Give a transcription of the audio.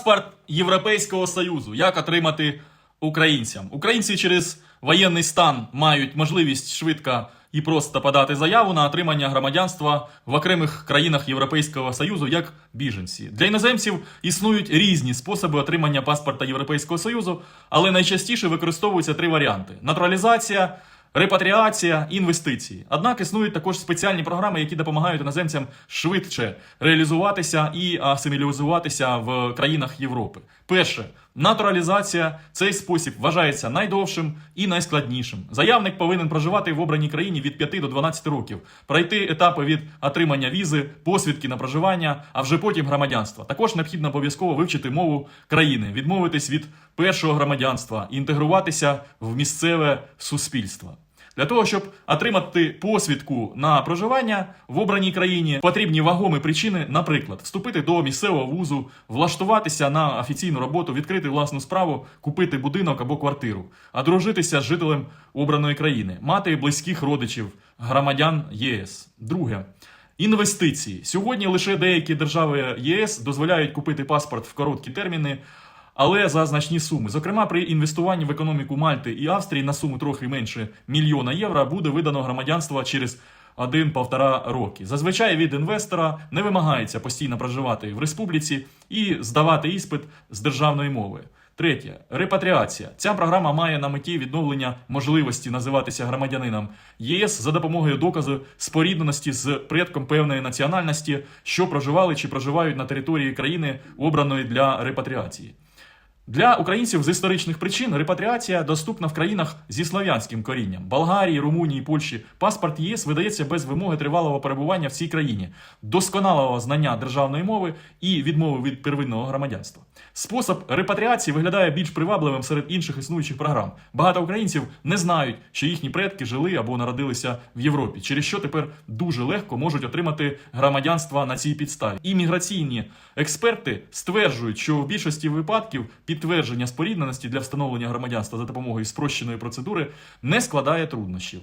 Паспорт Європейського Союзу. Як отримати українцям? Українці через воєнний стан мають можливість швидко і просто подати заяву на отримання громадянства в окремих країнах Європейського Союзу як біженці. Для іноземців існують різні способи отримання паспорта Європейського Союзу, але найчастіше використовуються три варіанти: натуралізація. Репатріація, інвестиції. Однак існують також спеціальні програми, які допомагають іноземцям швидше реалізуватися і асимілізуватися в країнах Європи. Перше, натуралізація. Цей спосіб вважається найдовшим і найскладнішим. Заявник повинен проживати в обраній країні від 5 до 12 років, пройти етапи від отримання візи, посвідки на проживання, а вже потім громадянства. Також необхідно обов'язково вивчити мову країни, відмовитись від першого громадянства, інтегруватися в місцеве суспільство. Для того, щоб отримати посвідку на проживання в обраній країні, потрібні вагомі причини, наприклад, вступити до місцевого вузу, влаштуватися на офіційну роботу, відкрити власну справу, купити будинок або квартиру, одружитися з жителем обраної країни, мати близьких родичів, громадян ЄС. Друге. Інвестиції. Сьогодні лише деякі держави ЄС дозволяють купити паспорт в короткі терміни, але за значні суми. Зокрема, при інвестуванні в економіку Мальти і Австрії на суму трохи менше мільйона євро буде видано громадянство через 1-1,5 роки. Зазвичай від інвестора не вимагається постійно проживати в республіці і здавати іспит з державної мови. Третє репатріація. Ця програма має на меті відновлення можливості називатися громадянином ЄС за допомогою доказу спорідненості з предком певної національності, що проживали чи проживають на території країни, обраної для репатріації. Для українців з історичних причин репатріація доступна в країнах зі слов'янським корінням Болгарії, Румунії, Польщі. Паспорт ЄС видається без вимоги тривалого перебування в цій країні, досконалого знання державної мови і відмови від первинного громадянства. Спосіб репатріації виглядає більш привабливим серед інших існуючих програм. Багато українців не знають, що їхні предки жили або народилися в Європі, через що тепер дуже легко можуть отримати громадянство на цій підставі. Імміграційні експерти стверджують, що в більшості випадків підтвердження спорідненості для встановлення громадянства за допомогою спрощеної процедури не складає труднощів.